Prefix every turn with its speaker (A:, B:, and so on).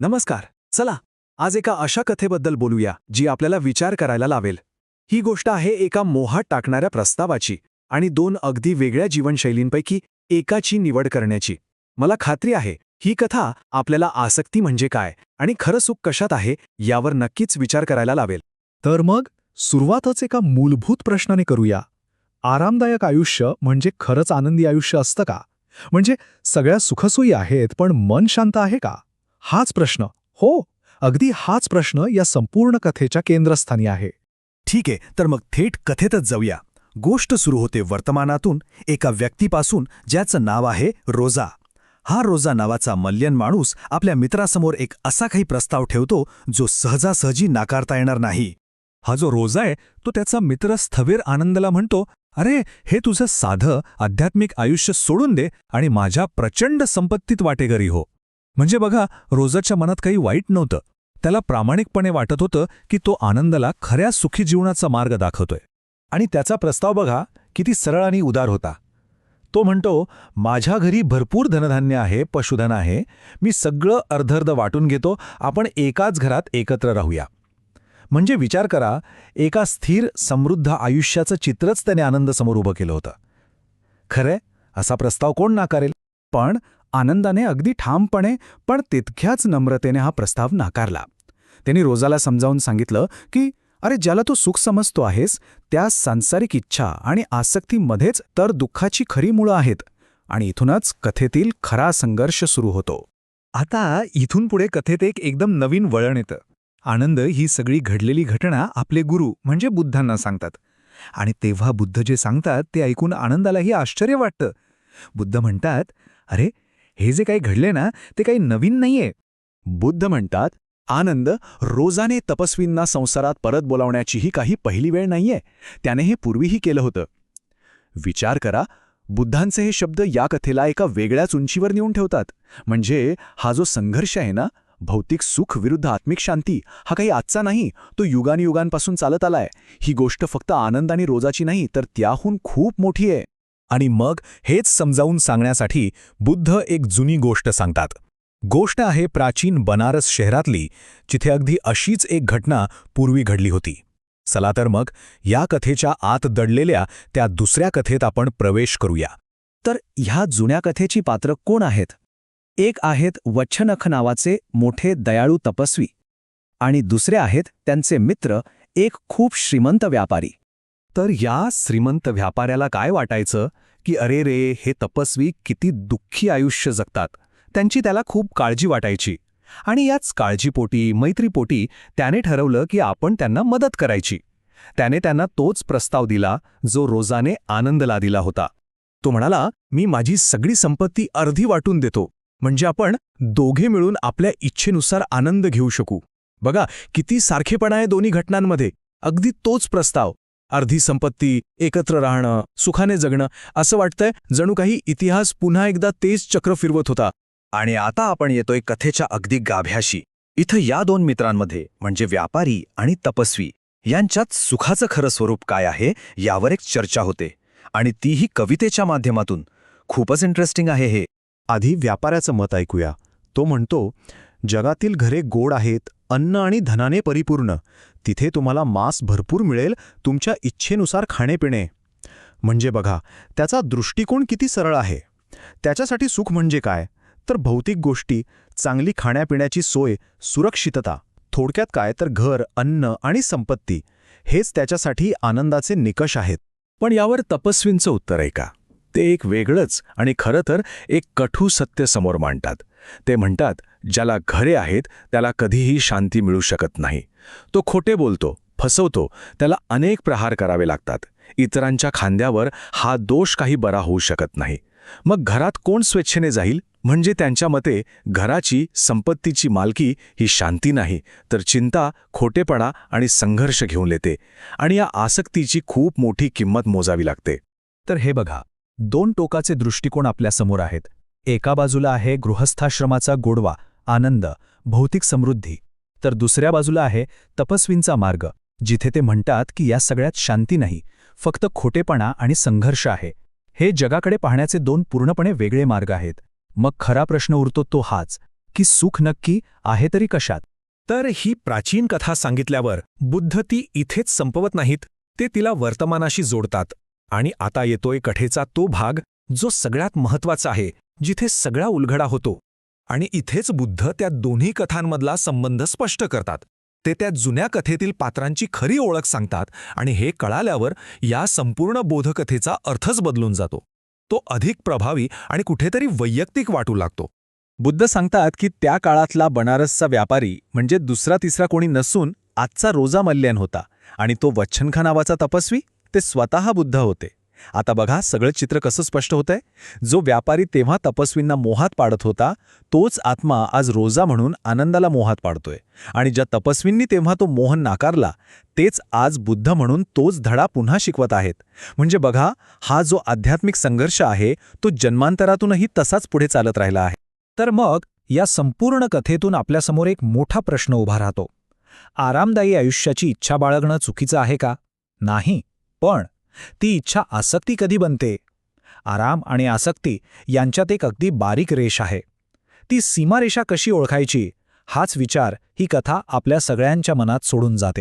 A: नमस्कार. चला आज एका अशा कथेबद्दल बोलूया जी आपल्याला विचार करायला लावेल. ही गोष्ट आहे एका मोहात टाकणाऱ्या प्रस्तावाची आणि दोन अगदी वेगळ्या जीवनशैलींपैकी एकाची निवड करण्याची. मला खात्री आहे ही कथा आपल्याला आसक्ती म्हणजे काय आणि खरं सुख कशात आहे यावर नक्कीच विचार करायला लावेल.
B: तर मग सुरुवातच एका मूलभूत प्रश्नाने करूया. आरामदायक आयुष्य म्हणजे खरंच आनंदी आयुष्य असतं का? म्हणजे सगळ्या सुखसोयी आहेत पण मन शांत आहे का? हाच प्रश्न. हो अगदी हाच प्रश्न या संपूर्ण कथेच्या केंद्रस्थानी आहे.
A: ठीक आहे तर मग थेट कथेतच जाऊया. गोष्ट सुरू होते वर्तमानातून एका व्यक्तीपासून ज्याचं नाव आहे रोजा. हा रोजा नावाचा मल्यन माणूस आपल्या मित्रासमोर एक असा काही प्रस्ताव ठेवतो जो सहजासहजी नाकारता येणार नाही.
B: हा जो रोजा आहे तो त्याचा मित्र स्थवीर आनंदला म्हणतो अरे हे तुझं साधं आध्यात्मिक आयुष्य सोडून दे आणि माझ्या प्रचंड संपत्तीत वाटेगरी हो. म्हणजे बघा रोजच्या मनात काही वाईट नव्हतं. त्याला प्रामाणिकपणे वाटत होतं की तो आनंदला खऱ्या सुखी जीवनाचा मार्ग दाखवतोय.
A: आणि त्याचा प्रस्ताव बघा किती सरळ आणि उदार होता. तो म्हणतो माझ्या घरी भरपूर धनधान्य आहे पशुधन आहे. मी सगळं अर्धर्ध वाटून घेतो. आपण एकाच घरात एकत्र राहूया. म्हणजे विचार करा एका स्थिर समृद्ध आयुष्याचं चित्रच त्याने आनंदसमोर उभं केलं होतं. खरंय? असा प्रस्ताव कोण नाकारेल? पण आनंदाने अगदी ठामपणे पण तितक्याच नम्रतेने हा प्रस्ताव नाकारला. त्यांनी रोजाला समजावून सांगितलं की अरे ज्याला तू सुख समजतो आहेस त्या सांसारिक इच्छा आणि आसक्तीमध्येच तर दुःखाची खरी मुळं आहेत. आणि इथूनच कथेतील खरा संघर्ष सुरू होतो.
B: आता इथून पुढे कथेत एक एकदम नवीन वळण येतं. आनंद ही सगळी घडलेली घटना आपले गुरु म्हणजे बुद्धांना सांगतात. आणि तेव्हा बुद्ध जे सांगतात ते ऐकून आनंदालाही आश्चर्य वाटतं. बुद्ध म्हणतात अरे हे जे काही घडले ना ते काही नवीन नाहीये.
A: बुद्ध म्हणतात आनंद रोजाने तपस्वींना संसारात परत बोलावण्याचीही काही पहिली वेळ नाहीये. त्याने हे पूर्वीही केलं होतं. विचार करा बुद्धांचे हे शब्द या कथेला एका वेगळ्याच उंचीवर नेऊन ठेवतात. म्हणजे हा जो संघर्ष आहे ना भौतिक सुख विरुद्ध आत्मिक शांती हा काही आजचा नाही तो युगानयुगांपासून चालत आलाय. ही गोष्ट फक्त आनंद आणि रोजाची नाही तर त्याहून खूप मोठी आहे.
B: आणि मग हेच समजावून सांगण्यासाठी बुद्ध एक जुनी गोष्ट सांगतात. गोष्ट आहे प्राचीन बनारस शहरातली जिथे अगदी अशीच एक घटना पूर्वी घडली होती. चला तर मग या कथेच्या आत दडलेल्या त्या दुसऱ्या कथेत आपण प्रवेश करूया.
A: तर ह्या जुन्या कथेची पात्र कोण आहेत? एक आहेत वच्छनख नावाचे मोठे दयाळू तपस्वी आणि दुसरे आहेत त्यांचे मित्र एक खूप श्रीमंत व्यापारी.
B: तर या श्रीमंत व्यापाऱ्याला काय वाटायचं की अरे रे हे तपस्वी किती दुःखी आयुष्य जगतात. त्यांची त्याला खूप काळजी वाटायची. आणि याच काळजीपोटी मैत्रीपोटी त्याने ठरवलं की आपण त्यांना मदत करायची. त्याने त्यांना तोच प्रस्ताव दिला जो रोजाने आनंदला दिला होता. तो म्हणाला मी माझी सगळी संपत्ती अर्धी वाटून देतो. म्हणजे आपण दोघे मिळून आपल्या इच्छेनुसार आनंद घेऊ शकू. बघा किती सारखेपणा आहे दोन्ही घटनांमध्ये. अगदी तोच प्रस्ताव. अर्धी संपत्ती एकत्र राहणं सुखाने जगणं असं वाटतंय जणू काही इतिहास पुन्हा एकदा तेच चक्र फिरवत होता.
A: आणि आता आपण येतोय कथेच्या अगदी गाभ्याशी. इथं या दोन मित्रांमध्ये म्हणजे व्यापारी आणि तपस्वी यांच्यात सुखाचं खरं स्वरूप काय आहे यावर एक चर्चा होते. आणि तीही कवितेच्या माध्यमातून. खूपच इंटरेस्टिंग आहे हे.
C: आधी व्यापाऱ्याचं मत ऐकूया. तो म्हणतो जगातील घरे गोड आहेत अन्न आणि धनाने परिपूर्ण. तिथे तुम्हाला मांस भरपूर मिळेल तुमच्या इच्छेनुसार खाणेपिणे. म्हणजे बघा त्याचा दृष्टिकोन किती सरळ आहे. त्याच्यासाठी सुख म्हणजे काय? तर भौतिक गोष्टी चांगली खाण्यापिण्याची सोय सुरक्षितता. थोडक्यात काय? तर घर अन्न आणि संपत्ती. हेच त्याच्यासाठी आनंदाचे निकष आहेत.
A: पण यावर तपस्वींचं उत्तर आहे का? ते एक वेगळंच आणि खरं तर एक कठू सत्य समोर मांडतात. ते म्हणतात ज्याला घरे आहेत त्याला कधीही शांती मिळू शकत नाही. तो खोटे बोलतो फसवतो त्याला अनेक प्रहार करावे लागतात. इतरांच्या खांद्यावर हा दोष काही बरा होऊ शकत नाही. मग घरात कोण स्वेच्छेने जाईल? म्हणजे त्यांच्या मते घराची संपत्तीची मालकी ही शांती नाही तर चिंता खोटेपणा आणि संघर्ष घेऊन येते आणि या आसक्तीची खूप मोठी किंमत मोजावी लागते.
B: तर हे बघा दोन टोकाचे दृष्टिकोन आपल्यासमोर आहेत. एका बाजूला आहे गृहस्थाश्रमाचा गोडवा आनंद भौतिक समृद्धी. तर दुसऱ्या बाजूला आहे तपस्वींचा मार्ग जिथे ते म्हणतात की या सगळ्यात शांती नाही फक्त खोटेपणा आणि संघर्ष आहे. हे जगाकडे पाहण्याचे दोन पूर्णपणे वेगळे मार्ग आहेत. मग खरा प्रश्न उरतो तो हाच की सुख नक्की आहे तरी कशात?
A: तर ही प्राचीन कथा सांगितल्यावर बुद्ध ती इथेच संपवत नाहीत ते तिला वर्तमानाशी जोडतात. आणि आता येतोय कठेचा तो भाग जो सगळ्यात महत्त्वाचा आहे जिथे सगळा उलगडा होतो. आणि इथेच बुद्ध त्या दोन्ही कथांमधला संबंध स्पष्ट करतात. ते त्या जुन्या कथेतील पात्रांची खरी ओळख सांगतात आणि हे कळाल्यावर या संपूर्ण बोधकथेचा अर्थच बदलून जातो. तो अधिक प्रभावी आणि कुठेतरी वैयक्तिक वाटू लागतो.
B: बुद्ध सांगतात की त्या काळातला बनारसचा व्यापारी म्हणजे दुसरा तिसरा कोणी नसून आजचा रोजा मल्ल्यान होता आणि तो वच्छनखा नावाचा तपस्वी ते स्वतः बुद्ध होते. आता बघा सगळं चित्र कसं स्पष्ट होतंय? जो व्यापारी तेव्हा तपस्वींना मोहात पाडत होता तोच आत्मा आज रोजा म्हणून आनंदाला मोहात पाडतोय. आणि ज्या तपस्वींनी तेव्हा तो मोहन नाकारला तेच आज बुद्ध म्हणून तोच धडा पुन्हा शिकवत आहेत. म्हणजे बघा हा जो आध्यात्मिक संघर्ष आहे तो जन्मांतरातूनही तसाच पुढे चालत राहिला आहे. तर मग या संपूर्ण कथेतून आपल्यासमोर एक मोठा प्रश्न उभा राहतो. आरामदायी आयुष्याची इच्छा बाळगणं चुकीचं आहे का? नाही पण ती इच्छा आसक्ती कधी बनते? आराम आणि आसक्ती यांच्यात एक अगदी बारीक रेष आहे. ती सीमारेषा कशी ओळखायची? हाच विचार ही कथा आपल्या सगळ्यांच्या मनात सोडून जाते.